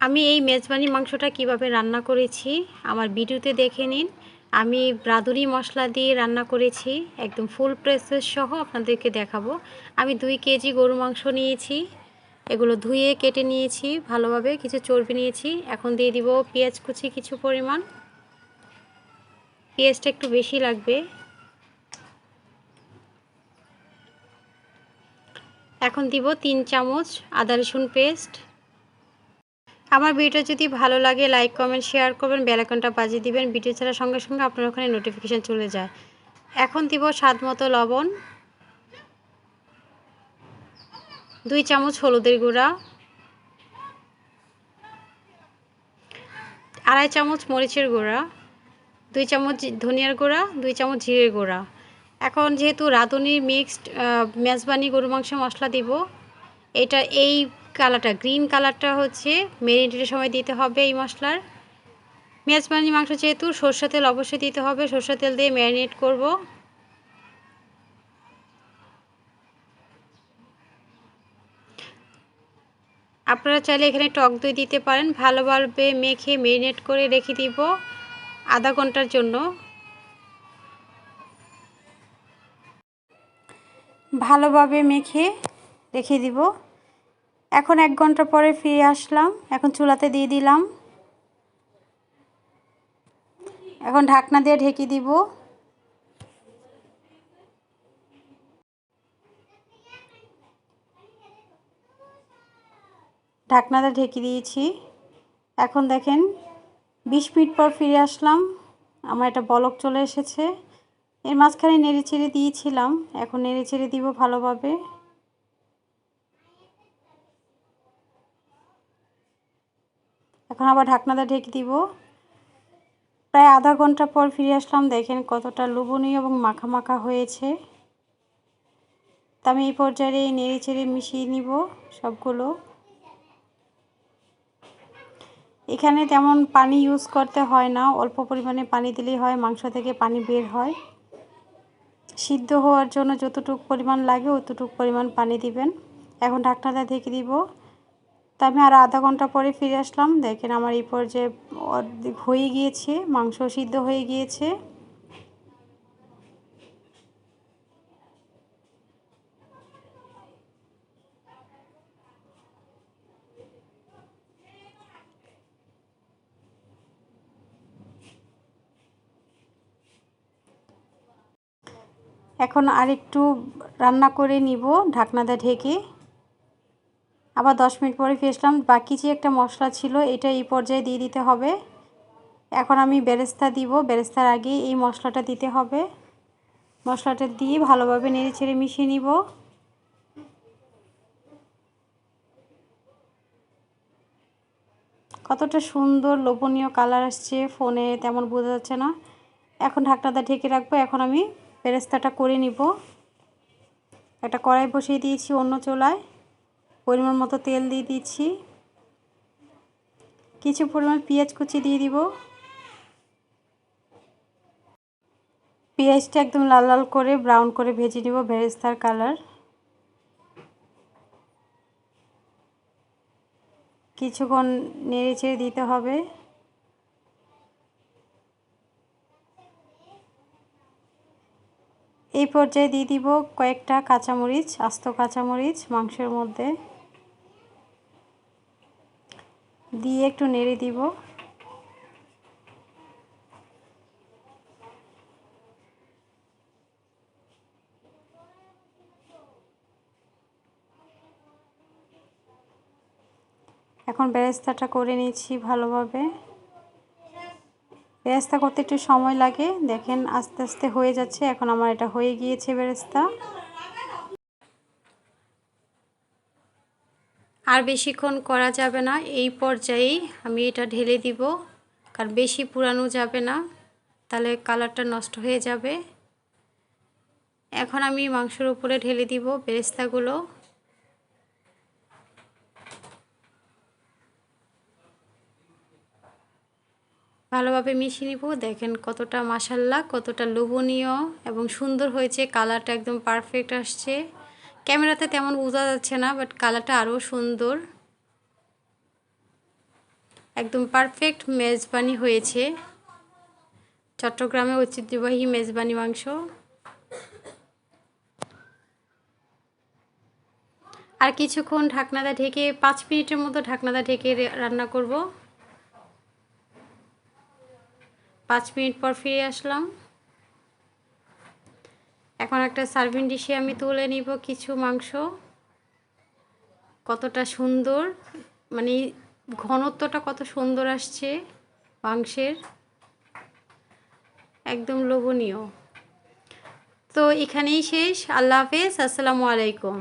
আমি এই মেজবানি মাংসটা কীভাবে রান্না করেছি আমার ভিডিওতে দেখে নিন। আমি রাঁধুনি মশলা দিয়ে রান্না করেছি, একদম ফুল প্রসেস সহ আপনাদেরকে দেখাবো। আমি দুই কেজি গরু মাংস নিয়েছি, এগুলো ধুয়ে কেটে নিয়েছি, ভালোভাবে কিছু চর্বি নিয়েছি। এখন দিয়ে দিব পেঁয়াজ কুচি কিছু পরিমাণ। পেঁয়াজটা একটু বেশি লাগবে। এখন দিব তিন চামচ আদা রসুন পেস্ট। আমার ভিডিও যদি ভালো লাগে লাইক কমেন্ট শেয়ার করবেন বেলাকনটা বাজিয়ে দিবেন। ভিডিও ছাড়ার সঙ্গে সঙ্গে আপনার ওখানে নোটিফিকেশান চলে যায়। এখন দিব স্বাদ মতো লবণ, দুই চামচ হলুদের গুঁড়া, আড়াই চামচ মরিচের গুঁড়া, দুই চামচ ধনিয়ার গুঁড়া, দুই চামচ জিরের গুঁড়া। এখন যেহেতু রাঁধুনির মিক্সড মেজবানি গরু মাংস মশলা দিব, এটা এই কালারটা, গ্রিন কালারটা হচ্ছে মেরিনেটের সময় দিতে হবে এই মশলার। মেজবানি মাংস যেহেতু, সর্ষে তেল অবশ্যই দিতে হবে। সর্ষে তেল দিয়ে ম্যারিনেট করব। আপনারা চাইলে এখানে টক দই দিতে পারেন। ভালোভাবে মেখে মেরিনেট করে রেখে দিব আধা ঘণ্টার জন্য। ভালোভাবে মেখে রেখে দিব। এখন এক ঘণ্টা পরে ফিরে আসলাম। এখন চুলাতে দিয়ে দিলাম। এখন ঢাকনা দিয়ে ঢেকে দিব। ঢাকনাটা ঢেকে দিয়েছি। এখন দেখেন, বিশ মিনিট পর ফিরে আসলাম। আমার একটা বলক চলে এসেছে। এর মাঝখানে নেড়ে চেড়ে দিয়েছিলাম। এখন নেড়ে চেড়ে দিব ভালোভাবে। এখন আবার ঢাকনাটা ঢেকে দিব। প্রায় আধা ঘণ্টা পর ফিরে আসলাম, দেখেন কতটা লুবনীয় এবং মাখা মাখা হয়েছে। তা আমি এই পর্যায়ে নেড়ে চেড়ে মিশিয়ে নিব সবগুলো। এখানে তেমন পানি ইউজ করতে হয় না, অল্প পরিমাণে পানি দিলেই হয়, মাংস থেকে পানি বের হয়। সিদ্ধ হওয়ার জন্য যতটুকু পরিমাণ লাগে, অতটুকু পরিমাণ পানি দিবেন। এখন ঢাকনাটা ঢেকে দিব। তা আমি আর আধা ঘণ্টা পরে ফিরে আসলাম। দেখেন আমার এই পর্যায়ে অর্ধেক হয়ে গিয়েছে, মাংস সিদ্ধ হয়ে গিয়েছে। এখন আরেকটু রান্না করে নিব ঢাকনাটা ঢেকে। আবার দশ মিনিট পরে ফেসলাম বাকি যে একটা মশলা ছিল, এটা এই পর্যায়ে দিয়ে দিতে হবে। এখন আমি বেরেস্তা দিব। বেরেস্তার আগে এই মশলাটা দিতে হবে। মশলাটা দিয়ে ভালোভাবে নেড়ে ছেড়ে মিশিয়ে নিব। কতটা সুন্দর লোভনীয় কালার আসছে ফোনে, তেমন বোঝা যাচ্ছে না। এখন ঢাকনাটা ঢেকে রাখব। এখন আমি বেরেস্তাটা করে নিব। একটা কড়াই বসিয়ে দিয়েছি অন্য চোলায়। পরিমাণ মতো তেল দিয়ে দিচ্ছি। কিছু পরিমাণ পেঁয়াজ কুচি দিয়ে দিব। পেঁয়াজটা একদম লাল লাল করে ব্রাউন করে ভেজে নিব ভেরেস্তার কালার কিছুক্ষণ নেড়ে চেড়ে দিতে হবে। এই পর্যায়ে দিয়ে দিব কয়েকটা কাঁচামরিচ, আস্ত কাঁচামরিচ মাংসের মধ্যে। দিয়ে একটু নেড়ে দিব। এখন বেরেস্তাটা করে নিচ্ছি ভালোভাবে। বেরেস্তা করতে একটু সময় লাগে। দেখেন আস্তে আস্তে হয়ে যাচ্ছে। এখন আমার এটা হয়ে গিয়েছে বেরেস্তা। আর বেশিক্ষণ করা যাবে না। এই পর্যায়েই আমি এটা ঢেলে দিব। কারণ বেশি পুরানো যাবে না। তাহলে কালারটা নষ্ট হয়ে যাবে। এখন আমি মাংসের উপরে ঢেলে দিব বেরেস্তাগুলো। ভালোভাবে মিশিয়ে নিব। দেখেন কতটা মাসাল্লা কতটা লোভনীয় এবং সুন্দর হয়েছে। কালারটা একদম পারফেক্ট আসছে। ক্যামেরাতে তেমন বোঝা যাচ্ছে না বাট কালারটা আরও সুন্দর। একদম পারফেক্ট মেজবানি হয়েছে। চট্টগ্রামে ঐতিহ্যবাহী মেজবানি মাংস। আর কিছুক্ষণ ঢাকনাটা ঢেকে, পাঁচ মিনিটের মতো ঢাকনাটা ঢেকে রান্না করব। পাঁচ মিনিট পর ফিরে আসলাম। এখন একটা সার্ভিং ডিশে আমি তুলে নিব কিছু মাংস। কতটা সুন্দর মানে ঘনত্বটা কত সুন্দর আসছে মাংসের। একদম লোভনীয়। তো এখানেই শেষ, আল্লাহ হাফেজ, আসসালামু আলাইকুম।